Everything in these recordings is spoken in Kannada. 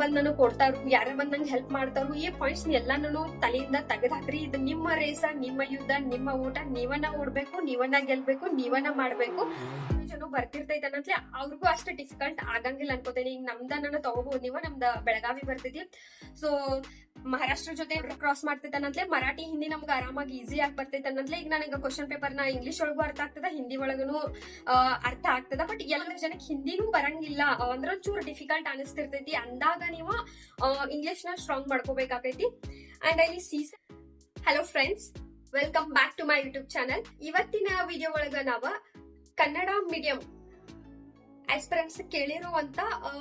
ಬಂದ್ ನನಗ್ ಕೊಡ್ತಾರು ಯಾರ ಬಂದ್ ನಂಗೆ ಹೆಲ್ಪ್ ಮಾಡ್ತಾರು, ಈ ಪಾಯಿಂಟ್ಸ್ ಎಲ್ಲಾನು ತಲೆಯಿಂದ ಹಾಕ್ರಿ ಇದು ನಿಮ್ಮ ರೇಸ ನಿಮ್ಮ ಯುದ್ಧ, ನಿಮ್ಮ ಊಟ, ನೀವನ್ನ ಓಡ್ಬೇಕು, ನೀವನ್ನ ಗೆಲ್ಬೇಕು, ನೀವನ್ನ ಮಾಡ್ಬೇಕು. ಬರ್ತಿರ್ತೈತೆ ಅನ್ನತ್ಲೆ ಅವ್ರಿಗೂ ಅಷ್ಟು ಡಿಫಿಕಲ್ಟ್ ಆಗಂಗಿಲ್ಲ ಅನ್ಕೋತೇನೆ. ಈಗ ನಮ್ದ ನಾನು ತಗೋಬಹುದು ನೀವು, ನಮ್ದ ಬೆಳಗಾವಿ ಬರ್ತೈತಿ ಸೊ ಮಹಾರಾಷ್ಟ್ರ ಜೊತೆ ಕ್ರಾಸ್ ಮಾಡ್ತೈತೆ ಅನ್ನತ್ಲೆ ಮರಾಠಿ, ಹಿಂದಿ ನಮ್ಗೆ ಆರಾಮಾಗಿ ಈಸಿ ಆಗಿ ಬರ್ತೈತೆ ಅನ್ನತ್ಲೆ ಈಗ ನನಗೆ ಕ್ವಶನ್ ಪೇಪರ್ನ ಇಂಗ್ಲಿಷ್ ಒಳಗೂ ಅರ್ಥ ಆಗ್ತದ, ಹಿಂದಿ ಒಳಗೂ ಅರ್ಥ ಆಗ್ತದ. ಬಟ್ ಎಲ್ಲ ಜನಕ್ಕೆ ಹಿಂದಿನೂ ಬರಂಗಿಲ್ಲ. ಅಂದ್ರೆ ಒಂಚೂರು ಡಿಫಿಕಲ್ಟ್ ಅನಿಸ್ತಿರ್ತೈತಿ. ಅಂದಾಗ ನೀವು ಇಂಗ್ಲಿಷ್ನ strong ಮಾಡ್ಕೋಬೇಕಾಗೈತಿ and I sees hello friends welcome back to my YouTube channel ಇವತ್ತಿನ ವಿಡಿಯೋ ಒಳಗ ನಾವ ಕನ್ನಡ ಮೀಡಿಯಂ ಆಸ್ಪಿರೆಂಟ್ಸ್ ಕೇಳಿರುವಂತ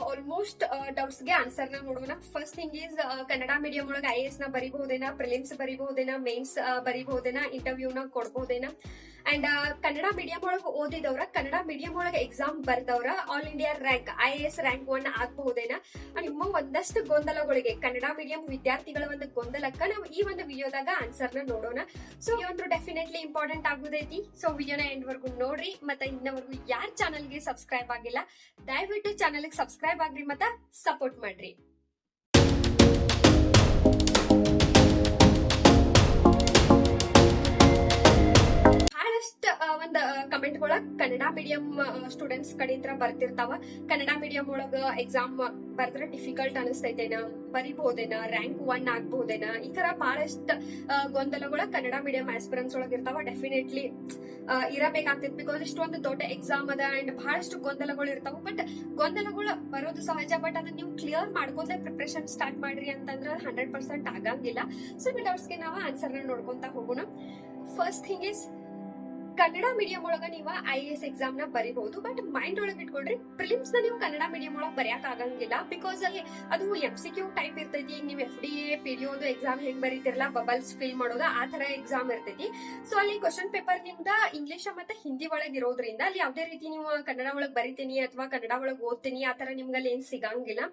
ಆಲ್ಮೋಸ್ಟ್ ಡೌಟ್ಸ್ಗೆ ಆನ್ಸರ್ನ ನೋಡೋಣ first thing is Kannada medium ಒಳಗೆ ಐ ಎಸ್ನ ಬರಿಬಹುದೇನಾ ಪ್ರಿಲಿಮ್ಸ್ ಬರಿಬಹುದೇನಾ ಮೇನ್ಸ್ ಬರಿಬಹುದೇನಾ ಇಂಟರ್ವ್ಯೂ ನ ಕೊಡ್ಬಹುದೇನಾ? ಅಂಡ್ ಕನ್ನಡ ಮೀಡಿಯಂ ಒಳಗ ಓದಿದವ್ರ ಕನ್ನಡ ಮೀಡಿಯಂ ಒಳಗ exam ಬರ್ದವ್ರ all India rank I A S rank one ಆಗಬಹುದೇನಾ? ನಿಮ್ಮ ಒಂದಷ್ಟು ಗೊಂದಲಗಳಿಗೆ ಕನ್ನಡ ಮೀಡಿಯಂ ವಿದ್ಯಾರ್ಥಿಗಳ ಒಂದು ಗೊಂದಲಕ್ಕ ನಾವು ಈ ಒಂದು ವಿಡಿಯೋದಾಗ ಆನ್ಸರ್ನ ನೋಡೋಣ. ಸೊ ಈ ಒಂದು ಡೆಫಿನೆಟ್ಲಿ ಇಂಪಾರ್ಟೆಂಟ್ ಆಗುದೈತಿ. ಸೊ ವಿಡಿಯೋನ ಎಂಡ್ ವರ್ಗು ನೋಡ್ರಿ, ಮತ್ತೆ ಇನ್ನವರೆಗೂ ಯಾರ್ ಚಾನಲ್ಗೆ ಸಬ್ಸ್ಕ್ರೈಬ್ ಆಗಿಲ್ಲ, ದಯವಿಟ್ಟು ಚಾನಲ್ಗೆ ಸಬ್ಸ್ಕ್ರೈಬ್ ಆಗ್ರಿ ಮತ್ತ ಸಪೋರ್ಟ್ ಮಾಡ್ರಿ. ಬಹಳಷ್ಟು ಒಂದ್ ಕಮೆಂಟ್ ಒಳಗ್ ಕನ್ನಡ ಮೀಡಿಯಂ ಸ್ಟೂಡೆಂಟ್ಸ್ ಕಡೆಯಿಂದ ಬರ್ತಿರ್ತಾವ. ಕನ್ನಡ ಮೀಡಿಯಂ ಒಳಗ ಎಕ್ಸಾಮ್ ಬರ್ದ್ರ ಡಿಫಿಕಲ್ಟ್ ಅನಿಸ್ತೈತೇನ? ಬರಿಬಹುದೇನ ರ್ಯಾಂಕ್ ಒನ್ ಆಗ್ಬಹುದೇನ ಈ ತರ ಬಹಳಷ್ಟು ಗೊಂದಲಗಳ ಕನ್ನಡ ಮೀಡಿಯಂ ಆಸ್ಪಿರೆನ್ಸ್ ಒಳಗ ಇರ್ತಾವ. ಡೆಫಿನೆಟ್ಲಿ ಇರಬೇಕಾಗ್ತೈತಿ ಬಿಕಾಸ್ ಇಷ್ಟೊಂದು ದೊಡ್ಡ ಎಕ್ಸಾಮ್ ಅದ ಅಂಡ್ ಬಹಳಷ್ಟು ಗೊಂದಲಗಳು ಇರ್ತಾವ. ಬಟ್ ಗೊಂದಲಗಳು ಬರೋದು ಸಹಜ ಬಟ್ ಅದನ್ನ ನೀವು ಕ್ಲಿಯರ್ ಮಾಡ್ಕೊಂಡ್ರೆ ಪ್ರಿಪ್ರೇಷನ್ ಸ್ಟಾರ್ಟ್ ಮಾಡ್ರಿ ಅಂತಂದ್ರೆ ಹಂಡ್ರೆಡ್ ಪರ್ಸೆಂಟ್ ಆಗಂಗಿಲ್ಲ. ಸೊ ಡೌಟ್ಸ್ಗೆ ನಾವು ಆನ್ಸರ್ ನೋಡ್ಕೊಂತ ಹೋಗೋಣ. First thing is Kannada medium ಒಳಗ ನೀವು ಐ ಎಸ್ ಎಕ್ಸಾಮ್ನ ಬರಿಬಹುದು ಬಟ್ ಮೈಂಡ್ ಒಳಗೆ ಇಟ್ಕೊಳ್ರಿ ಪ್ರಿಲಿಮ್ಸ್ನ ನೀವು ಕನ್ನಡ ಮೀಡಿಯಂ ಒಳಗೆ ಬರೆಯಕ್ ಆಗಂಗಿಲ್ಲ. ಬಿಕಾಸ್ ಅಲ್ಲಿ ಅದು ಎಂ ಸಿ ಕ್ಯೂ ಟೈಪ್ ಇರ್ತೈತಿ, ನೀವು F D A P D exam ಹೆಂಗ್ ಬರೀತಿರಲ್ಲ ಬಬಲ್ಸ್ ಫಿಲ್ ಮಾಡೋದು, ಆ ತರ ಎಕ್ಸಾಮ್ ಇರ್ತೈತಿ. ಸೊ ಅಲ್ಲಿ ಕ್ವಶನ್ ಪೇಪರ್ ನಿಮ್ದ ಇಂಗ್ಲಿಷ್ ಮತ್ತೆ ಹಿಂದಿ ಒಳಗೆ ಇರೋದ್ರಿಂದ, ಅಲ್ಲಿ ಯಾವ್ದೇ ರೀತಿ ನೀವು ಕನ್ನಡ ಒಳಗೆ ಬರಿತೀನಿ ಅಥವಾ ಕನ್ನಡ ಒಳಗೆ ಓದ್ತೀನಿ, ಆ ತರ ನಿಮ್ಗೆ ಅಲ್ಲಿ ಏನ್ ಸಿಗಂಗಿಲ್ಲ.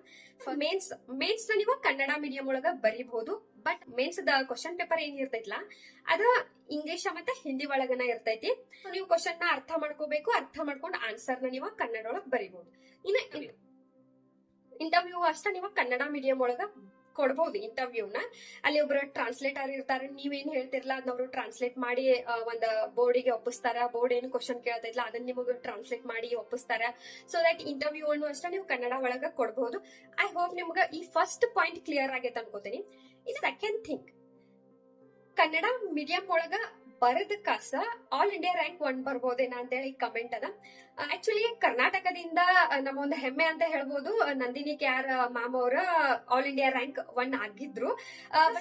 ಮೇನ್ಸ್ ಮೇನ್ಸ್ ನೀವು ಕನ್ನಡ ಮೀಡಿಯಂ ಒಳಗ ಬರಿಬಹುದು. But mains the question paper ಏನ್ ಇರ್ತೈತ್ಲಾ? ಅದ ಇಂಗ್ಲಿಷ್ ಮತ್ತೆ ಹಿಂದಿ ಒಳಗನ ಇರ್ತೈತಿ. ನೀವು ಕ್ವಶನ್ನ ಅರ್ಥ ಮಾಡ್ಕೋಬೇಕು. ಅರ್ಥ ಮಾಡ್ಕೊಂಡು ಆನ್ಸರ್ನ ನೀವು ಕನ್ನಡ ಒಳಗ್ ಬರಿಬಹುದು ಇನ್ನ ಇಂಟರ್ವ್ಯೂ ಅಷ್ಟ ನೀವು ಕನ್ನಡ ಮೀಡಿಯಂ ಒಳಗ ಕೊಡ್ಬೋದು ಇಂಟರ್ವ್ಯೂನ ಅಲ್ಲಿ ಒಬ್ರು ಟ್ರಾನ್ಸ್ಲೇಟರ್ ಇರ್ತಾರೆ. ನೀವೇನ್ ಹೇಳ್ತಿರ್ಲ ಅದನ್ನ ಅವರು ಟ್ರಾನ್ಸ್ಲೇಟ್ ಮಾಡಿ ಒಂದು ಒಂದ್ ಬೋರ್ಡಿಗೆ ಒಪ್ಪಿಸ್ತಾರ. ಬೋರ್ಡ್ ಏನ್ ಕ್ವಶನ್ ಕೇಳ್ತಿಲ್ಲ ಅದನ್ನ ನಿಮಗೆ ಟ್ರಾನ್ಸ್ಲೇಟ್ ಮಾಡಿ ಒಪ್ಪಿಸ್ತಾರ. ಸೊ ದಟ್ ಇಂಟರ್ವ್ಯೂ ಅನ್ನು ಅಷ್ಟ ನೀವು ಕನ್ನಡ ಒಳಗ ಕೊಡ್ಬೋದು. ಐ ಹೋಪ್ ನಿಮ್ಗೆ ಈ ಫಸ್ಟ್ ಪಾಯಿಂಟ್ ಕ್ಲಿಯರ್ ಆಗೈತೆ ಅನ್ಕೋತೀನಿ. In second thing Kannada medium ಒಳಗ ಬರದ ಕಾಸ ಆಲ್ ಇಂಡಿಯಾ ರ್ಯಾಂಕ್ ಒನ್ ಬರ್ಬೋದೇನಾ ಅಂತ ಹೇಳಿ ಕಮೆಂಟ್ ಅದ ಆಕ್ಚುಲಿ ಕರ್ನಾಟಕದಿಂದ ನಮ್ಮ ಒಂದು ಹೆಮ್ಮೆ ಅಂತ ಹೇಳ್ಬೋದು. ನಂದಿನಿ ಕೆ ಆರ್ ಮ್ಯಾಮ್ ಅವರ ಆಲ್ ಇಂಡಿಯಾ ರ್ಯಾಂಕ್ ಒನ್ ಆಗಿದ್ರು.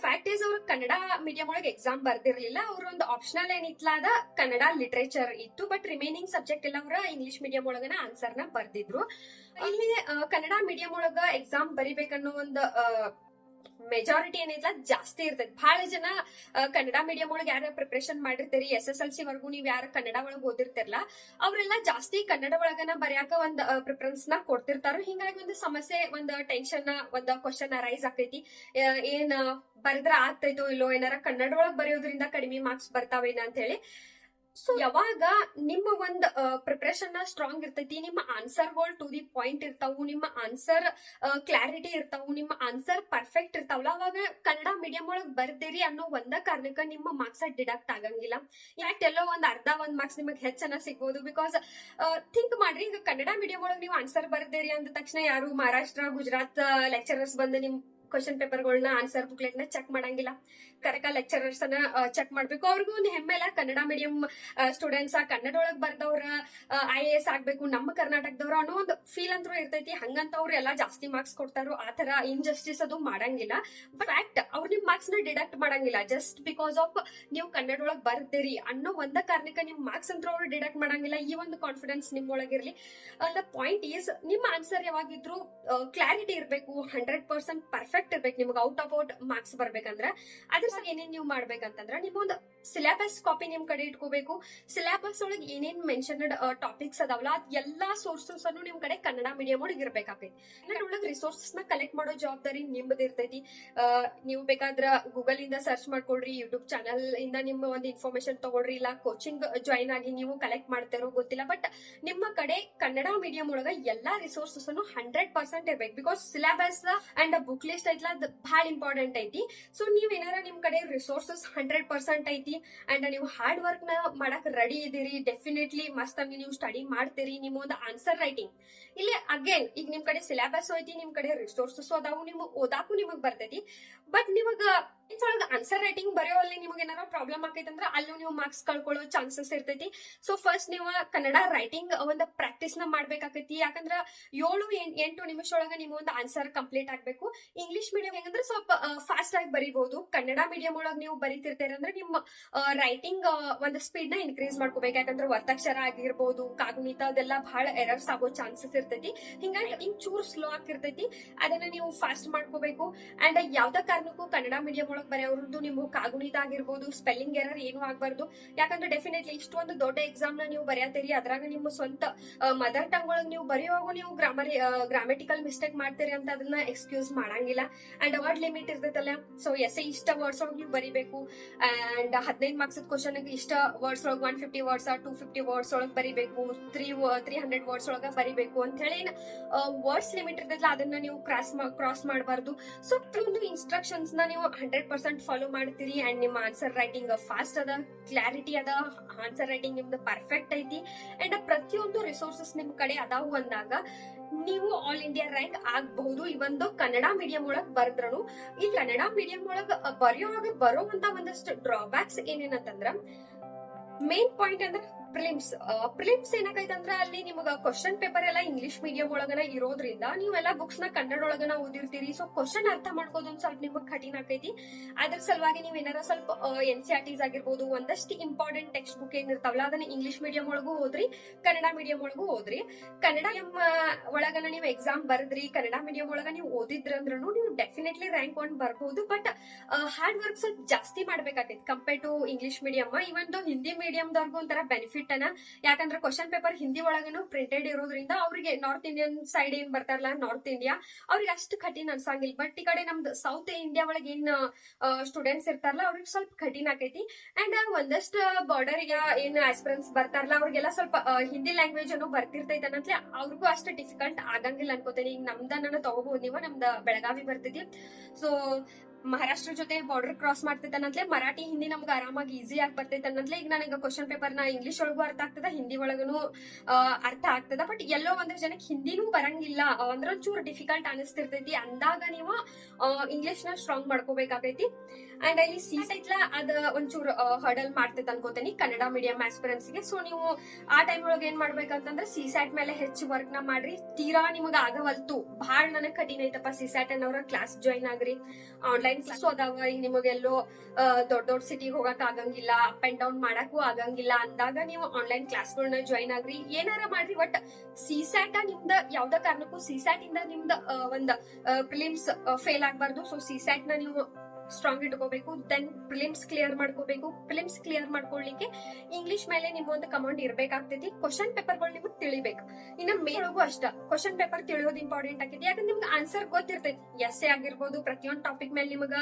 ಫ್ಯಾಕ್ಟ್ ಇಸ್ ಅವ್ರ ಕನ್ನಡ ಮೀಡಿಯಂ ಒಳಗೆ ಎಕ್ಸಾಮ್ ಬರ್ದಿರ್ಲಿಲ್ಲ. ಅವ್ರ ಒಂದು ಆಪ್ಷನಲ್ ಏನಿತ್ಲಾದ ಕನ್ನಡ ಲಿಟ್ರೇಚರ್ ಇತ್ತು ಬಟ್ ರಿಮೈನಿಂಗ್ ಸಬ್ಜೆಕ್ಟ್ ಎಲ್ಲ ಅವ್ರ ಇಂಗ್ಲಿಷ್ ಮೀಡಿಯಂ ಒಳಗನ ಆನ್ಸರ್ನ ಬರ್ದಿದ್ರು. ಇಲ್ಲಿ ಕನ್ನಡ ಮೀಡಿಯಂ ಒಳಗ ಎಕ್ಸಾಮ್ ಬರಿಬೇಕನ್ನೋ ಒಂದು ಮೆಜಾರಿಟಿ ಏನೈತ್ಲ ಜಾಸ್ತಿ ಇರ್ತೈತಿ. ಬಹಳ ಜನ ಕನ್ನಡ ಮೀಡಿಯಂ ಒಳಗೆ ಯಾರ ಪ್ರಿಪ್ರೇಷನ್ ಮಾಡಿರ್ತೀರಿ ಎಸ್ ಎಸ್ ಎಲ್ ಸಿ ವರ್ಗು ನೀವ್ ಯಾರ ಕನ್ನಡ ಒಳಗೆ ಓದಿರ್ತಿರ್ಲ, ಅವ್ರೆಲ್ಲ ಜಾಸ್ತಿ ಕನ್ನಡ ಒಳಗನ ಬರೆಯಾಕ ಒಂದ್ ಪ್ರಿಫರೆನ್ಸ್ನ ಕೊಡ್ತಿರ್ತಾರ. ಹಿಂಗಾಗಿ ಒಂದು ಸಮಸ್ಯೆ, ಒಂದ್ ಟೆನ್ಷನ್ ಒಂದ್ ಕ್ವಶನ್ ರೈಸ್ ಆಗ್ತೈತಿ ಏನ್ ಬರೆದ್ರ ಆಗ್ತೈತೋ ಇಲ್ಲೋ, ಏನಾರ ಕನ್ನಡ ಒಳಗ್ ಬರೆಯೋದ್ರಿಂದ ಕಡಿಮೆ ಮಾರ್ಕ್ಸ್ ಬರ್ತಾವೇನ ಅಂತ ಹೇಳಿ ಸೊ ಯಾವಾಗ ನಿಮ್ಮ ಒಂದ್ ಪ್ರಿಪ್ರೇಷನ್ ಸ್ಟ್ರಾಂಗ್ ಇರ್ತೈತಿ, ನಿಮ್ಮ ಆನ್ಸರ್ಗಳು ಟು ದಿ ಪಾಯಿಂಟ್ ಇರ್ತಾವು, ನಿಮ್ಮ ಆನ್ಸರ್ ಕ್ಲಾರಿಟಿ ಇರ್ತಾವು, ನಿಮ್ಮ ಆನ್ಸರ್ ಪರ್ಫೆಕ್ಟ್ ಇರ್ತಾವಲ್ಲ, ಅವಾಗ ಕನ್ನಡ ಮೀಡಿಯಂ ಒಳಗ್ ಬರ್ದಿರಿ ಅನ್ನೋ ಒಂದ ಕಾರಣಕ್ಕ ನಿಮ್ಮ ಮಾರ್ಕ್ಸ್ ಡಿಡಕ್ಟ್ ಆಗಂಗಿಲ್ಲ. ಯಾಕೆ ಎಲ್ಲೋ ಒಂದ್ ಅರ್ಧ ಒಂದ್ ಮಾರ್ಕ್ಸ್ ನಿಮಗೆ ಹೆಚ್ಚನ ಸಿಗ್ಬೋದು ಬಿಕಾಸ್ ಥಿಂಕ್ ಮಾಡ್ರಿ, ಈಗ ಕನ್ನಡ ಮೀಡಿಯಂ ಒಳಗ್ ನೀವು ಆನ್ಸರ್ ಬರ್ದಿರಿ ಅಂದ ತಕ್ಷಣ ಯಾರು, ಮಹಾರಾಷ್ಟ್ರ, ಗುಜರಾತ್ ಲೆಕ್ಚರರ್ಸ್ ಬಂದು ನಿಮ್ ಕ್ವಶನ್ ಪೇಪರ್ಗಳನ್ನ ಆನ್ಸರ್ ಬುಕ್ಲೆಟ್ನ ಚೆಕ್ ಮಾಡಂಗಿಲ್ಲ. ಕರೆಕ್ಟ್ ಲೆಕ್ಚರರ್ಸ್ ಅನ್ನ ಚೆಕ್ ಮಾಡ್ಬೇಕು. ಅವ್ರಿಗೂ ಒಂದು ಹೆಮ್ಮೆ ಇಲ್ಲ ಕನ್ನಡ ಮೀಡಿಯಂ ಸ್ಟೂಡೆಂಟ್ಸ್ ಕನ್ನಡ ಒಳಗ್ ಬರ್ದವ್ರ ಐ ಎ ಎಸ್ ಆಗ್ಬೇಕು, ನಮ್ಮ ಕರ್ನಾಟಕದವ್ರ ಅನ್ನೋ ಒಂದು ಫೀಲ್ ಅಂತರೂ ಇರ್ತೈತಿ. ಹಂಗಂತ ಅವ್ರು ಎಲ್ಲಾ ಜಾಸ್ತಿ ಮಾರ್ಕ್ಸ್ ಕೊಡ್ತಾರೋ, ಆ ತರ ಇನ್ಜಸ್ಟಿಸ್ ಅದು ಮಾಡಂಗಿಲ್ಲ. ಫ್ಯಾಕ್ಟ್ ಅವ್ರು ನಿಮ್ ಮಾರ್ಕ್ಸ್ನ ಡಿಡಕ್ಟ್ ಮಾಡಂಗಿಲ್ಲ. ಜಸ್ಟ್ ಬಿಕಾಸ್ ಆಫ್ ನೀವು ಕನ್ನಡ ಒಳಗ್ ಬರ್ದಿರಿ ಅನ್ನೋ ಒಂದ ಕಾರಣಕ್ಕೆ ನಿಮ್ ಮಾರ್ಕ್ಸ್ ಅಂತ ಅವ್ರು ಡಿಡಕ್ಟ್ ಮಾಡಂಗಿಲ್ಲ. ಈ ಒಂದು ಕಾನ್ಫಿಡೆನ್ಸ್ ನಿಮ್ ಒಳಗಿರ್ಲಿ. ದ ಪಾಯಿಂಟ್ ಈಸ್ ನಿಮ್ ಆನ್ಸರ್ ಯಾವಾಗಿದ್ರು ಕ್ಲಾರಿಟಿ ಇರಬೇಕು. ಹಂಡ್ರೆಡ್ ಪರ್ಸೆಂಟ್ ಪರ್ಫೆಕ್ಟ್ ಪರ್ಫೆಕ್ಟ್ ಇರ್ಬೇಕು ನಿಮ್ಗೆ ಔಟ್ ಆಫ್ ಔಟ್ ಮಾರ್ಕ್ಸ್ ಬರ್ಬೇಕಂದ್ರೆ, ಅದ್ರ ಸಲ ಏನೇನ್ ನೀವು ಮಾಡ್ಬೇಕಂತಂದ್ರ ನಿಮ್ಮೊಂದು ಸಿಲೆಬಸ್ ಕಾಪಿ ನಿಮ್ ಕಡೆ ಇಟ್ಕೋಬೇಕು. ಸಿಲೆಬಸ್ ಒಳಗೆ ಏನೇನ್ ಮೆನ್ಷನ್ಡ್ ಟಾಪಿಕ್ಸ್ ಅದಾವಲ್ಲ, ಅದ್ ಎಲ್ಲಾ ಸೋರ್ಸಸ್ ಅನ್ನು ನಿಮ್ ಕಡೆ ಕನ್ನಡ ಮೀಡಿಯಂ ಒಳಗೆ ಇರ್ಬೇಕಾಗ್ತೈತಿ. ಕನ್ನಡ ಒಳಗೆ ರಿಸೋರ್ಸಸ್ನ ಕಲೆಕ್ಟ್ ಮಾಡೋ ಜವಾಬ್ದಾರಿ ನಿಮ್ದು ಇರ್ತೈತಿ. ನೀವು ಬೇಕಾದ್ರ ಗೂಗಲ್ ಇಂದ ಸರ್ಚ್ ಮಾಡ್ಕೊಡ್ರಿ ಯೂಟ್ಯೂಬ್ ಚಾನಲ್ ಇಂದ ನಿಮ್ಮ ಒಂದು ಇನ್ಫಾರ್ಮೇಶನ್ ತಗೊಳ್ರಿ, ಇಲ್ಲ ಕೋಚಿಂಗ್ ಜಾಯಿನ್ ಆಗಿ ನೀವು ಕಲೆಕ್ಟ್ ಮಾಡ್ತಿರೋ ಗೊತ್ತಿಲ್ಲ. ಬಟ್ ನಿಮ್ಮ ಕಡೆ ಕನ್ನಡ ಮೀಡಿಯಂ ಒಳಗ ಎಲ್ಲಾ ರಿಸೋರ್ಸಸ್ ಅನ್ನು ಹಂಡ್ರೆಡ್ ಪರ್ಸೆಂಟ್ ಇರ್ಬೇಕು. Because syllabus and book list ಐತ್ಲ ಅದ್ ಬಹಳ ಇಂಪಾರ್ಟೆಂಟ್ ಐತಿ. ಸೊ ನೀವ್ ಏನಾರ ನಿಮ್ ಕಡೆ ರಿಸೋರ್ಸಸ್ ಹಂಡ್ರೆಡ್ ಪರ್ಸೆಂಟ್ ಐತಿ ಅಂಡ್ ನೀವು ಹಾರ್ಡ್ ವರ್ಕ್ನ ಮಾಡಕ್ ರೆಡಿ ಇದೀರಿ ಡೆಫಿನೆಟ್ಲಿ ಮಸ್ತ್ ಆಗಿ ನೀವು ಸ್ಟಡಿ ಮಾಡ್ತೀರಿ ನಿಮ್ಮ ಒಂದು ಆನ್ಸರ್ ರೈಟಿಂಗ್ ಇಲ್ಲಿ ಅಗೇನ್ ಈಗ ನಿಮ್ ಕಡೆ ಸಿಲೆಬಸ್ ಐತಿ, ನಿಮ್ ಕಡೆ ರಿಸೋರ್ಸಸ್ ಅದಾವು ನಿಮ್ಗೆ ಓದಾಕು ನಿಮಗ್ ಬರ್ತೈತಿ. ಬಟ್ ನಿಮಗ ಒಳಗ ಆನ್ಸರ್ ರೈಟಿಂಗ್ ಬರೆಯೋಲ್ಲಿ ನಿಮಗೆ ಏನಾರ ಪ್ರಾಬ್ಲಮ್ ಆಕೈತಿ ಅಂದ್ರೆ ಅಲ್ಲೂ ನೀವು ಮಾರ್ಕ್ಸ್ ಕಳ್ಕೊಳ್ಳೋ ಚಾನ್ಸಸ್ ಇರ್ತೈತಿ. ಸೊ ಫಸ್ಟ್ ನೀವು ಕನ್ನಡ ರೈಟಿಂಗ್ ಒಂದು ಪ್ರಾಕ್ಟೀಸ್ನ ಮಾಡ್ಬೇಕಾಕೈತಿ. ಯಾಕಂದ್ರ ಏಳು ಎಂಟು ನಿಮಿಷ ಒಳಗ ನೀವು ಒಂದು ಆನ್ಸರ್ ಕಂಪ್ಲೀಟ್ ಆಗ್ಬೇಕು. ಇಂಗ್ಲಿಷ್ ಮೀಡಿಯಂ ಹೆಂಗಂದ್ರೆ ಸ್ವಲ್ಪ ಫಾಸ್ಟ್ ಆಗಿ ಬರಿಬಹುದು ಕನ್ನಡ ಮೀಡಿಯಂ ಒಳಗ ನೀವು ಬರಿತಿರ್ತೀರಿ ಅಂದ್ರೆ ನಿಮ್ಮ ರೈಟಿಂಗ್ ಒಂದು ಸ್ಪೀಡ್ನ ಇನ್ಕ್ರೀಸ್ ಮಾಡ್ಕೋಬೇಕು. ಯಾಕಂದ್ರೆ ಒತ್ತಕ್ಷರ ಆಗಿರ್ಬೋದು ಕಾಗುಣಿತ ಅದೆಲ್ಲ ಬಹಳ ಎರರ್ಸ್ ಆಗೋ ಚಾನ್ಸಸ್ ಇರ್ತೈತಿ. ಹಿಂಗಾಗಿ ಹಿಂಗ್ ಚೂರು ಸ್ಲೋ ಆಗಿರ್ತೈತಿ ಅದನ್ನ ನೀವು ಫಾಸ್ಟ್ ಮಾಡ್ಕೋಬೇಕು. ಅಂಡ್ ಯಾವ್ದ ಕಾರಣಕ್ಕೂ ಕನ್ನಡ ಮೀಡಿಯಂ ಒಳಗ್ ಬರೆಯೋರ್ದು ನಿಮ್ಗೆ ಕಾಗುಣಿತ ಆಗಿರ್ಬೋದು ಸ್ಪೆಲ್ಲಿಂಗ್ ಎರರ್ ಏನು ಆಗ್ಬಾರ್ದು. ಯಾಕಂದ್ರೆ ಡೆಫಿನೆಟ್ಲಿ ಇಷ್ಟೊಂದು ದೊಡ್ಡ ಎಕ್ಸಾಮ್ನ ನೀವು ಬರೆಯತ್ತೀರಿ ಅದ್ರಾಗ ನಿಮ್ಮ ಸ್ವಂತ ಮದರ್ ಟಂಗ್ ಒಳಗೆ ನೀವು ಬರೆಯುವಾಗ ನೀವು ಗ್ರಾಮರ್ ಗ್ರಾಮೆಟಿಕಲ್ ಮಿಸ್ಟೇಕ್ ಮಾಡ್ತೀರಿ ಅಂತ ಅದನ್ನ ಎಕ್ಸ್ಕ್ಯೂಸ್ ಮಾಡಂಗಿಲ್ಲ. ಅಂಡ್ ವರ್ಡ್ ಲಿಮಿಟ್ ಇರ್ತೈತಲ್ಲ ಸೊ ಎಸ್ ಇಷ್ಟ ವರ್ಡ್ಸ್ ಒಳಗೆ ನೀವು ಬರಿಬೇಕು. ಅಂಡ್ ಹದಿನೈದು ಮಾರ್ಕ್ಸ್ ಕ್ವಶನ್ ಇಷ್ಟ ವರ್ಡ್ಸ್ ಒಳಗೆ one fifty words two fifty words ಒಳಗೆ ಬರಿಬೇಕು. ತ್ರೀ ತ್ರೀ ಹಂಡ್ರೆಡ್ ವರ್ಡ್ಸ್ ಒಳಗೆ ಬರಿಬೇಕು ಅಂತ ಹೇಳಿ ವರ್ಡ್ಸ್ ಲಿಮಿಟ್ ಇರ್ತೈತಲ್ಲ, ಅದನ್ನ ನೀವು ಕ್ರಾಸ್ ಕ್ರಾಸ್ ಮಾಡಬಾರ್ದು. ಸೊ ಇನ್ಸ್ಟ್ರಕ್ಷನ್ಸ್ನ ನೀವು ಹಂಡ್ರೆಡ್ ಪರ್ಸೆಂಟ್ ಫಾಲೋ ಮಾಡ್ತೀರಿ ಅಂಡ್ ನಿಮ್ಮ ಆನ್ಸರ್ ರೈಟಿಂಗ್ ಫಾಸ್ಟ್ ಅದ ಕ್ಲಾರಿಟಿ ಅದ ಆನ್ಸರ್ ರೈಟಿಂಗ್ ನಿಮ್ದು ಪರ್ಫೆಕ್ಟ್ ಐತಿ ಅಂಡ್ ಪ್ರತಿಯೊಂದು ರಿಸೋರ್ಸಸ್ ನಿಮ್ ಕಡೆ ಅದಾವು ಅಂದಾಗ ನೀವು ಆಲ್ ಇಂಡಿಯಾ ರ್ಯಾಂಕ್ ಆಗಬಹುದು. ಇವೊಂದು ಕನ್ನಡ ಮೀಡಿಯಂ ಒಳಗ್ ಬರ್ದ್ರನು, ಈ ಕನ್ನಡ ಮೀಡಿಯಂ ಒಳಗ್ ಬರೆಯುವಾಗ ಬರೋವಂತ ಒಂದಷ್ಟು ಡ್ರಾಬ್ಯಾಕ್ಸ್ ಏನೇನಂತಂದ್ರ ಮೇನ್ ಪಾಯಿಂಟ್ ಅಂದ್ರೆ ಪ್ರಿಲಿಮ್ಸ್ ಪ್ರಿಲಿಮ್ಸ್ ಏನಾಗೈತೆ ಅಂದ್ರೆ ಅಲ್ಲಿ ನಿಮಗ ಕ್ವಶನ್ ಪೇಪರ್ ಎಲ್ಲ ಇಂಗ್ಲಿಷ್ ಮೀಡಿಯಂ ಒಳಗನ ಇರೋದ್ರಿಂದ ನೀವೆಲ್ಲ ಬುಕ್ಸ್ನ ಕನ್ನಡ ಒಳಗನ ಓದಿರ್ತೀರಿ. ಸೊ ಕ್ವಶನ್ ಅರ್ಥ ಮಾಡ್ಕೋದು ಒಂದ್ ಸ್ವಲ್ಪ ನಿಮಗ್ ಕಠಿಣ ಆಕೈತಿ. ಅದ್ರ ಸಲುವಾಗಿ ನೀವ್ ಏನಾರ ಸ್ವಲ್ಪ ಎನ್ ಸಿ ಆರ್ ಟಿಸ್ ಆಗಿರ್ಬೋದು, ಒಂದಷ್ಟು ಇಂಪಾರ್ಟೆಂಟ್ ಟೆಕ್ಸ್ಟ್ ಬುಕ್ ಏನಿರ್ತಾವಲ್ಲ ಅದನ್ನ ಇಂಗ್ಲಿಷ್ ಮೀಡಿಯಂ ಒಳಗೂ ಓದ್ರಿ, ಕನ್ನಡ ಮೀಡಿಯಂ ಒಳಗೂ ಓದ್ರಿ. ಕನ್ನಡ ಒಳಗನ ನೀವು ಎಕ್ಸಾಮ್ ಬರ್ದ್ರಿ, ಕನ್ನಡ ಮೀಡಿಯಂ ಒಳಗ ನೀವು ಓದಿದ್ರಂದ್ರೂ ನೀವು ಡೆಫಿನೆಟ್ಲಿ ರ್ಯಾಂಕ್ ಒನ್ ಬರ್ಬೋದು. ಬಟ್ ಹಾರ್ಡ್ ವರ್ಕ್ ಸ್ವಲ್ಪ ಜಾಸ್ತಿ ಮಾಡ್ಬೇಕಾಗೈತಿ compare to English medium even Hindi ಮೀಡಿಯಂದವ್ರಿಗೂ ಒಂಥರ ಬೆನಿಫಿಟ್ ಅನ್ನ ಯಾಕಂದ್ರೆ ಕ್ವಶನ್ ಪೇಪರ್ ಹಿಂದಿ ಒಳಗನು ಪ್ರಿಂಟೆಡ್ ಇರೋದ್ರಿಂದ ಅವ್ರಿಗೆ ನಾರ್ತ್ ಇಂಡಿಯನ್ ಸೈಡ್ ಏನ್ ಬರ್ತಾರಲ್ಲ ನಾರ್ತ್ ಇಂಡಿಯಾ ಅವ್ರಿಗೆ ಅಷ್ಟು ಕಠಿಣ ಅನ್ಸಂಗಿಲ್ಲ. ಬಟ್ ಈ ಕಡೆ ನಮ್ದು ಸೌತ್ ಇಂಡಿಯಾ ಒಳಗೆ ಏನ್ ಸ್ಟೂಡೆಂಟ್ಸ್ ಇರ್ತಾರಲ್ಲ, ಅವ್ರಿಗೆ ಸ್ವಲ್ಪ ಕಠಿಣ ಆಕೈತಿ. ಅಂಡ್ ಒಂದಷ್ಟು ಬಾರ್ಡರ್ ಏನ್ ಆಸ್ಪಿರೆನ್ಸ್ ಬರ್ತಾರಲ್ಲ, ಅವ್ರಿಗೆಲ್ಲ ಸ್ವಲ್ಪ ಹಿಂದಿ ಲ್ಯಾಂಗ್ವೇಜ್ ಅನ್ನು ಬರ್ತಿರ್ತೈತೆ ಅನ್ನತ್ಲೆ ಅವ್ರಿಗೂ ಅಷ್ಟು ಡಿಫಿಕಲ್ಟ್ ಆಗಂಗಿಲ್ಲ ಅನ್ಕೋತೇನೆ. ಈಗ ನಮ್ದನ್ನ ತಗೋಬಹುದು ನೀವು, ನಮ್ದ ಬೆಳಗಾವಿ ಬರ್ತೈತಿ ಸೊ ಮಹಾರಾಷ್ಟ್ರ ಜೊತೆ ಬಾರ್ಡರ್ ಕ್ರಾಸ್ ಮಾಡ್ತೈತನ್ನತ್ಲೆ ಮರಾಠಿ ಹಿಂದಿ ನಮ್ಗೆ ಆರಾಮಾಗಿ ಈಸಿ ಆಗಿ ಬರ್ತೈತೆ ಅನ್ನೋದ್ಲೆ ಈಗ ನನಗೆ ಕ್ವಶನ್ ಪೇಪರ್ನ ಇಂಗ್ಲಿಷ್ ಒಳಗೂ ಅರ್ಥ ಆಗ್ತದ ಹಿಂದಿ ಒಳಗನು ಆ, ಅರ್ಥ ಆಗ್ತದ. ಬಟ್ ಎಲ್ಲೋ ಒಂದ್ರ ಜನಕ್ಕೆ ಹಿಂದಿನೂ ಬರಂಗಿಲ್ಲ. ಅಂದ್ರೆ ಅಂದ್ರ ಒಂಚೂರು ಡಿಫಿಕಲ್ಟ್ ಅನಿಸ್ತಿರ್ತೈತಿ. ಅಂದಾಗ ನೀವು ಇಂಗ್ಲಿಷ್ನ ಸ್ಟ್ರಾಂಗ್ ಮಾಡ್ಕೋಬೇಕಾಗೈತಿ. ಅಂಡ್ ಇಲ್ಲಿ ಸಿ ಐತ್ಲ ಅದ ಒಂಚೂರು ಹರ್ಡಲ್ ಮಾಡ್ತೈತೆ ಅನ್ಕೋತೀನಿ ಕನ್ನಡ ಮೀಡಿಯಂ ಆಸ್ಪಿರೆನ್ಸ್ಗೆ. ಸೊ ನೀವು ಆ ಟೈಮ್ ಒಳಗೆ ಏನ್ ಮಾಡ್ಬೇಕಂತಂದ್ರೆ ಸಿ ಸ್ಯಾಟ್ ಮೇಲೆ ಹೆಚ್ಚು ವರ್ಕ್ನ ಮಾಡ್ರಿ. ತೀರಾ ನಿಮಗ ಆಗವಲ್ತು. ಬಹಳ ನನಗ್ ಕಠಿಣ ಐತಪ್ಪ ಸಿ ಸ್ಯಾಟ್ ಅನ್ನೋರ ಕ್ಲಾಸ್ ಜಾಯಿನ್ ಆಗ್ರಿ. ಆನ್ಲೈನ್ ಕ್ಲಾಸ್ ಅದಾವ ಈಗ ನಿಮಗೆಲ್ಲೋ ದೊಡ್ಡ ದೊಡ್ಡ ಸಿಟಿಗೆ ಹೋಗಕ್ ಆಗಂಗಿಲ್ಲ ಅಪ್ ಅಂಡ್ ಡೌನ್ ಮಾಡಕ್ಕೂ ಆಗಂಗಿಲ್ಲ ಅಂದಾಗ ನೀವು ಆನ್ಲೈನ್ ಕ್ಲಾಸ್ಗಳನ್ನ ಜಾಯ್ನ್ ಆಗ್ರಿ. ಏನಾರ ಮಾಡ್ರಿ ಬಟ್ ಸಿ ಸ್ಯಾಟ್ ನಿಮ್ದ ಯಾವ್ದ ಕಾರಣಕ್ಕೂ ಸಿಸ್ಯಾಟ್ ಇಂದ ನಿಮ್ದ ಒಂದ್ ಪ್ರಿಲಿಮ್ಸ್ ಫೇಲ್ ಆಗ್ಬಾರ್ದು. ಸೊ ಸಿಸ್ಯಾಟ್ನ ನೀವು ಸ್ಟ್ರಾಂಗ್ ಇಟ್ಕೋಬೇಕು ದೆನ್ ಪ್ರಿಲಿಮ್ಸ್ ಕ್ಲಿಯರ್ ಮಾಡ್ಕೋಬೇಕು. ಪ್ರಿಲಿಮ್ಸ್ ಕ್ಲಿಯರ್ ಮಾಡ್ಕೊಳ್ಳಿಕ್ಕೆ ಇಂಗ್ಲಿಷ್ ಮೇಲೆ ನಿಮ್ಮ ಒಂದು ಕಮಾಂಡ್ ಇರ್ಬೇಕಾಗ್ತೈತಿ ಕ್ವಶನ್ ಪೇಪರ್ಗಳು ನಿಮಗೆ ತಿಳಿಬೇಕು. ಇನ್ನ ಮೇಲೊಳಗೂ ಅಷ್ಟ. ಕ್ವಶನ್ ಪೇಪರ್ ತಿಳಿಯೋದು ಇಂಪಾರ್ಟೆಂಟ್ ಆಗೈತಿ ಯಾಕಂದ್ರೆ ನಿಮ್ಗೆ ಆನ್ಸರ್ ಗೊತ್ತಿರ್ತೈತಿ. ಎಸ್ ಎ ಆಗಿರ್ಬೋದು, ಪ್ರತಿಯೊಂದು ಟಾಪಿಕ್ ಮೇಲೆ ನಿಮಗ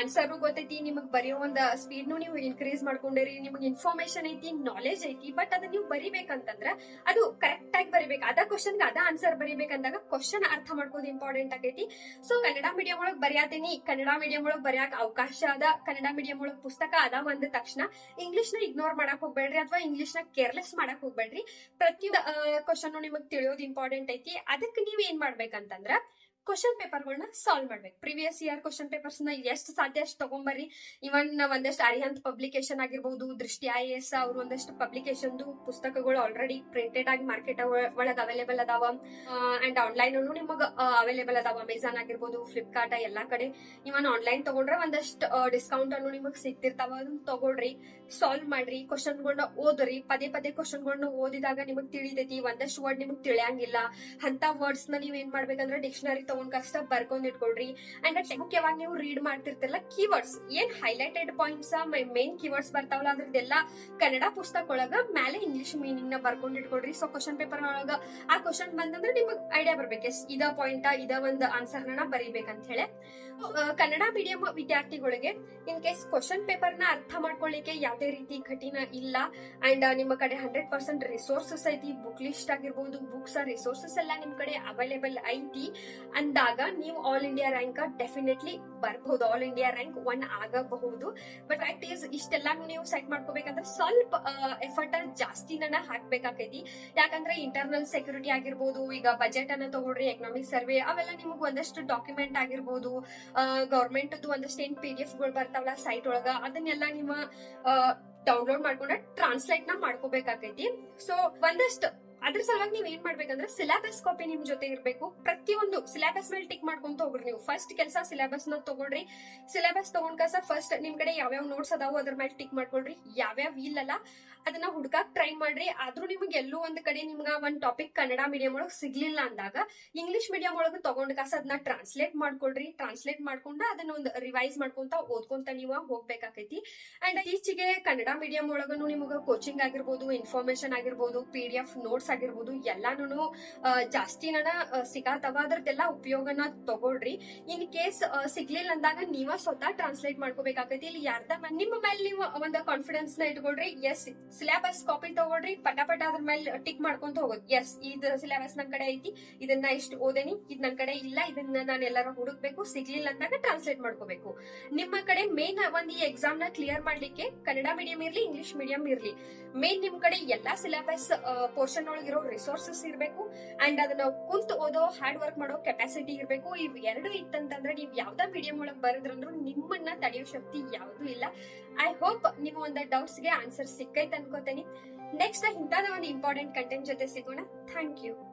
ಆನ್ಸರ್ ಗೊತ್ತೈತಿ. ನಿಮಗ್ ಬರೆಯೋ ಒಂದ್ ಸ್ಪೀಡ್ ನೀವು ಇನ್ಕ್ರೀಸ್ ಮಾಡ್ಕೊಂಡಿರಿ. ನಿಮಗೆ ಇನ್ಫಾರ್ಮೇಶನ್ ಐತಿ ನಾಲೆಜ್ ಐತಿ. ಬಟ್ ಅದನ್ನ ನೀವು ಬರಿಬೇಕಂತಂದ್ರ ಅದು ಕರೆಕ್ಟ್ ಆಗಿ ಬರಿಬೇಕು. ಅದ ಕ್ವಶನ್ ಅದ ಆನ್ಸರ್ ಬರಿಬೇಕಂದಾಗ ಕ್ವಶನ್ ಅರ್ಥ ಮಾಡ್ಕೋದು ಇಂಪಾರ್ಟೆಂಟ್ ಆಗೈತಿ ಸೊ ಕನ್ನಡ ಮೀಡಿಯಂ ಒಳಗ್ ಬರೆಯತೀನಿ. ಕನ್ನಡ ಮೀಡಿಯಂ ಒಳಗ್ ಬರೆಯಾಕ ಅವಕಾಶ ಅದ ಕನ್ನಡ ಮೀಡಿಯಂ ಒಳಗ್ ಪುಸ್ತಕ ಅದ ಅಂದ ತಕ್ಷಣ ಇಂಗ್ಲಿಷ್ನ ಇಗ್ನೋರ್ ಮಾಡಕ್ ಹೋಗ್ಬೇಡ್ರಿ ಅಥವಾ ಇಂಗ್ಲಿಷ್ನ ಕೇರ್ಲೆಸ್ ಮಾಡಕ್ ಹೋಗ್ಬೇಡ್ರಿ. ಪ್ರತಿಯೊಂದು ಕ್ವಶನ್ ನಿಮಗ್ ತಿಳಿಯೋದು ಇಂಪಾರ್ಟೆಂಟ್ ಐತಿ. ಅದಕ್ಕೆ ನೀವ್ ಏನ್ ಮಾಡ್ಬೇಕಂತಂದ್ರ ಕ್ವಶನ್ ಪೇಪರ್ಗಳನ್ನ ಸಾಲ್ವ್ ಮಾಡ್ಬೇಕು. ಪ್ರಿವಿಯಸ್ ಇಯರ್ ಕ್ವಶನ್ ಪೇಪರ್ಸ್ನ ಎಷ್ಟು ಸಾಧ್ಯ ಅಷ್ಟು ತಗೊಂಬರ್ರಿ? ಇವನ್ ಒಂದಷ್ಟು ಅರಿಹಂತ್ ಪಬ್ಲಿಕೇಶನ್ ಆಗಿರ್ಬಹುದು ದೃಷ್ಟಿ ಐ ಎಸ್ ಅವ್ರ ಒಂದಷ್ಟು ಪಬ್ಲಿಕೇಶನ್ ಪುಸ್ತಕಗಳು ಆಲ್ರೆಡಿ ಪ್ರಿಂಟೆಡ್ ಆಗಿ ಮಾರ್ಕೆಟ್ ಒಳಗ್ ಅವೈಲೇಬಲ್ ಅದಾವ. ಅಂಡ್ ಆನ್ಲೈನ್ ನಿಮಗ ಅವೈಲೇಬಲ್ ಅದಾವ. ಅಮೆಝಾನ್ ಆಗಿರ್ಬೋದು ಫ್ಲಿಪ್ಕಾರ್ಟ್ ಎಲ್ಲಾ ಕಡೆ. ಇವನ್ ಆನ್ಲೈನ್ ತಗೊಂಡ್ರೆ ಒಂದಷ್ಟು ಡಿಸ್ಕೌಂಟ್ ಅನ್ನು ನಿಮಗ್ ಸಿಗ್ತಿರ್ತಾವ. ಅದನ್ನ ತಗೊಳ್ರಿ ಸಾಲ್ವ್ ಮಾಡ್ರಿ. ಕ್ವಶನ್ಗಳನ್ನ ಓದ್ರಿ. ಪದೇ ಪದೇ ಕ್ವಶನ್ಗಳನ್ನ ಓದಿದಾಗ ನಿಮಗ್ ತಿಳಿತೈತಿ. ಒಂದಷ್ಟು ವರ್ಡ್ ನಿಮಗ್ ತಿಳಿಯಂಗಿಲ್ಲ. ಅಂತ ವರ್ಡ್ಸ್ನ ನೀವ್ ಏನ್ ಮಾಡ್ಬೇಕಂದ್ರೆ ಡಿಕ್ಷನರಿ ತಗೊಂಡ್ ಕಷ್ಟ ಬರ್ಕೊಂಡ್ ಇಟ್ಕೊಳ್ರಿ. ಅಂಡ್ ಮುಖ್ಯವಾಗಿ ಯಾವಾಗ ನೀವು ರೀಡ್ ಮಾಡ್ತಿರ್ತಲ್ಲ ಕೀವರ್ಡ್ಸ್ ಏನ್ highlighted points my main keywords ಬರ್ತಾವಲ್ಲ ಅದ್ರದ್ದೆಲ್ಲ ಕನ್ನಡ ಪುಸ್ತಕ ಒಳಗ ಮೇಲೆ ಇಂಗ್ಲಿಷ್ ಮೀನಿಂಗ್ನ ಬರ್ಕೊಂಡ್ ಇಟ್ಕೊಳ್ರಿ. ಸೊ ಕ್ವಶನ್ ಪೇಪರ್ ಒಳಗ ಆ ಕ್ವಶನ್ ಬಂದಂದ್ರೆ ನಿಮಗ್ ಐಡಿಯಾ ಬರ್ಬೇಕು. ಎಸ್, ಇದ ಪಾಯಿಂಟ್ ಇದ ಒಂದ್ ಆನ್ಸರ್ನ ಬರೀಬೇಕಂತ ಹೇಳಿ. ಕನ್ನಡ ಮೀಡಿಯಂ ವಿದ್ಯಾರ್ಥಿಗಳಿಗೆ ಇನ್ ಕೇಸ್ ಕ್ವಶನ್ ಪೇಪರ್ನ ಅರ್ಥ ಮಾಡ್ಕೊಳ್ಳಿಕ್ಕೆ ಯಾವುದೇ ರೀತಿ ಕಠಿಣ ಇಲ್ಲ. ಅಂಡ್ ನಿಮ್ಮ ಕಡೆ ಹಂಡ್ರೆಡ್ ಪರ್ಸೆಂಟ್ ರಿಸೋರ್ಸಸ್ ಐತಿ. ಬುಕ್ ಲಿಸ್ಟ್ ಆಗಿರ್ಬೋದು ಬುಕ್ಸ್ ರಿಸೋರ್ಸಸ್ ಎಲ್ಲ ನಿಮ್ ಕಡೆ ಅವೈಲೇಬಲ್ ಐತಿ. ಅಂದಾಗ ನೀವು ಆಲ್ ಇಂಡಿಯಾ ರ್ಯಾಂಕ್ ಡೆಫಿನೆಟ್ಲಿ ಬರ್ಬಹುದು ಆಲ್ ಇಂಡಿಯಾ ರ್ಯಾಂಕ್ ಒನ್ ಆಗಬಹುದು. ಬಟ್ ಫ್ಯಾಕ್ಟ್ ಈಸ್ ಇಷ್ಟೆಲ್ಲ ನೀವು ಸೆಟ್ ಮಾಡ್ಕೋಬೇಕಂದ್ರೆ ಸ್ವಲ್ಪ ಎಫರ್ಟ್ ಜಾಸ್ತಿನ ಹಾಕ್ಬೇಕಾಕೈತಿ. ಯಾಕಂದ್ರೆ ಇಂಟರ್ನಲ್ ಸೆಕ್ಯೂರಿಟಿ ಆಗಿರ್ಬೋದು, ಈಗ ಬಜೆಟ್ ಅನ್ನ ತಗೊಳ್ರಿ ಎಕನಾಮಿಕ್ ಸರ್ವೆ ಅವೆಲ್ಲ ನಿಮಗೆ ಒಂದಷ್ಟು ಡಾಕ್ಯುಮೆಂಟ್ ಆಗಿರ್ಬೋದು ಗೌರ್ಮೆಂಟ್ ಒಂದಷ್ಟು ಏನ್ ಪಿ ಡಿ ಎಫ್ಗಳು ಬರ್ತಾವಲ್ಲ ಸೈಟ್ ಒಳಗ, ಅದನ್ನೆಲ್ಲ ನಿಮ್ಮ ಡೌನ್ಲೋಡ್ ಮಾಡ್ಕೊಂಡ ಟ್ರಾನ್ಸ್ಲೇಟ್ನ ಮಾಡ್ಕೋಬೇಕಾಕೈತಿ. ಸೊ ಒಂದಷ್ಟು ಅದ್ರ ಸಲುವಾಗಿ ನೀವ್ ಏನ್ ಮಾಡ್ಬೇಕಂದ್ರೆ ಸಿಲೆಬಸ್ ಕಾಪಿ ನಿಮ್ ಜೊತೆ ಇರ್ಬೇಕು. ಪ್ರತಿಯೊಂದು ಸಿಲೆಬಸ್ ಮೇಲೆ ಟಿಕ್ ಮಾಡ್ಕೊಂತ ಹೋಗ್ರಿ ನೀವು. ಫಸ್ಟ್ ಕೆಲಸ ಸಿಲೆಬಸ್ನ ತಗೊಳ್ರಿ. ಸಿಲೆಬಸ್ ತಗೊಂಡ್ ಕಸ ಫಸ್ಟ್ ನಿಮ್ ಕಡೆ ಯಾವ್ಯಾವ ನೋಟ್ಸ್ ಅದಾವ ಅದ್ರ ಮೇಲೆ ಟಿಕ್ ಮಾಡ್ಕೊಳ್ರಿ. ಯಾವ್ಯಾವ ಇಲ್ಲಲ್ಲ ಅದನ್ನ ಹುಡ್ಕಾಕ್ ಟ್ರೈ ಮಾಡ್ರಿ. ಆದ್ರೂ ನಿಮ್ಗೆ ಎಲ್ಲೂ ಒಂದ್ ಕಡೆ ನಿಮ್ಗ ಒಂದ್ ಟಾಪಿಕ್ ಕನ್ನಡ ಮೀಡಿಯಂ ಒಳಗ್ ಸಿಗ್ಲಿಲ್ಲ ಅಂದಾಗ ಇಂಗ್ಲಿಷ್ ಮೀಡಿಯಂ ಒಳಗ ತಗೊಂಡ್ ಕಸ ಅದನ್ನ ಟ್ರಾನ್ಸ್ಲೇಟ್ ಮಾಡ್ಕೊಳ್ರಿ. ಟ್ರಾನ್ಸ್ಲೇಟ್ ಮಾಡ್ಕೊಂಡ ಅದನ್ನ ಒಂದ್ ರಿವೈಸ್ ಮಾಡ್ಕೊಂತ ಓದ್ಕೊಂತ ನೀವು ಹೋಗ್ಬೇಕಾಕೈತಿ. ಅಂಡ್ ಈಚೆಗೆ ಕನ್ನಡ ಮೀಡಿಯಂ ಒಳಗನು ನಿಮ್ಗ ಕೋಚಿಂಗ್ ಆಗಿರ್ಬೋದು ಇನ್ಫಾರ್ಮೇಶನ್ ಆಗಿರ್ಬೋದು ಪಿ ಡಿ ಎಫ್ ನೋಟ್ಸ್ ಆಗಿರ್ಬೋದು ಎಲ್ಲಾನು ಜಾಸ್ತಿ ನನ ಸಿಗಾತವ. ಅದ್ರದ್ದೆಲ್ಲ ಉಪಯೋಗನ ತಗೊಳ್ರಿ. ಇನ್ ಕೇಸ್ ಸಿಗ್ಲಿಲ್ಲ ಅಂದಾಗ ನೀವ ಸ್ವತಃ ಟ್ರಾನ್ಸ್ಲೇಟ್ ಮಾಡ್ಕೋಬೇಕಾಗೈತಿ ಇಲ್ಲಿ ಯಾರ್ದ ನಿಮ್ಮ ಮೇಲೆ ನೀವು ಒಂದು ಕಾನ್ಫಿಡೆನ್ಸ್ನ ಇಟ್ಕೊಳ್ರಿ. ಎಸ್ ಸಿಲೆಬಸ್ ಕಾಪಿ ತಗೊಳ್ರಿ. ಪಟ ಪಟ ಅದ್ರ ಮೇಲೆ ಟಿಕ್ ಮಾಡ್ಕೊಂತ ಹೋಗೋದು. ಎಸ್ ಇದು ಸಿಲೆಬಸ್ ನನ್ ಕಡೆ ಐತಿ. ಇದನ್ನ ಇಷ್ಟು ಓದೇನಿ. ಇದ್ ನನ್ ಕಡೆ ಇಲ್ಲ. ಇದನ್ನ ನಾನು ಎಲ್ಲಾರು ಹುಡುಕ್ಬೇಕು. ಸಿಗ್ಲಿಲ್ಲ ಅಂದಾಗ ಟ್ರಾನ್ಸ್ಲೇಟ್ ಮಾಡ್ಕೋಬೇಕು. ನಿಮ್ಮ ಕಡೆ ಮೇನ್ ಒಂದ್ ಈ ಎಕ್ಸಾಮ್ನ ಕ್ಲಿಯರ್ ಮಾಡ್ಲಿಕ್ಕೆ ಕನ್ನಡ ಮೀಡಿಯಂ ಇರ್ಲಿ ಇಂಗ್ಲಿಷ್ ಮೀಡಿಯಂ ಇರ್ಲಿ. ಮೇನ್ ನಿಮ್ ಕಡೆ ಎಲ್ಲಾ ಸಿಲೆಬಸ್ ಪೋರ್ಷನ್ ಒಳಗಿರೋ ರಿಸೋರ್ಸಸ್ ಇರಬೇಕು. ಅಂಡ್ ಅದನ್ನ ಕುಂತು ಓದೋ ಹಾರ್ಡ್ ವರ್ಕ್ ಮಾಡೋ ಕೆಪಾಸಿಟಿ ಇರಬೇಕು. ಇವ್ ಎರಡು ಇತ್ತಂತಂದ್ರೆ ನೀವು ಯಾವ್ದಾ ಮೀಡಿಯಂ ಒಳಗ್ ಬರದ್ರಂದ್ರು ನಿಮ್ಮನ್ನ ತಡೆಯೋ ಶಕ್ತಿ ಯಾವ್ದು ಇಲ್ಲ. ಐ ಹೋಪ್ ನಿಮ್ಮ ಒಂದ್ ಡೌಟ್ಸ್ಗೆ ಆನ್ಸರ್ ಸಿಕ್ಕೈತ್ ಅನ್ಕೋತೇನೆ. ನೆಕ್ಸ್ಟ್ ಇಂತಾದ ಒಂದು ಇಂಪಾರ್ಟೆಂಟ್ ಕಂಟೆಂಟ್ ಜೊತೆ ಸಿಗೋಣ. Thank you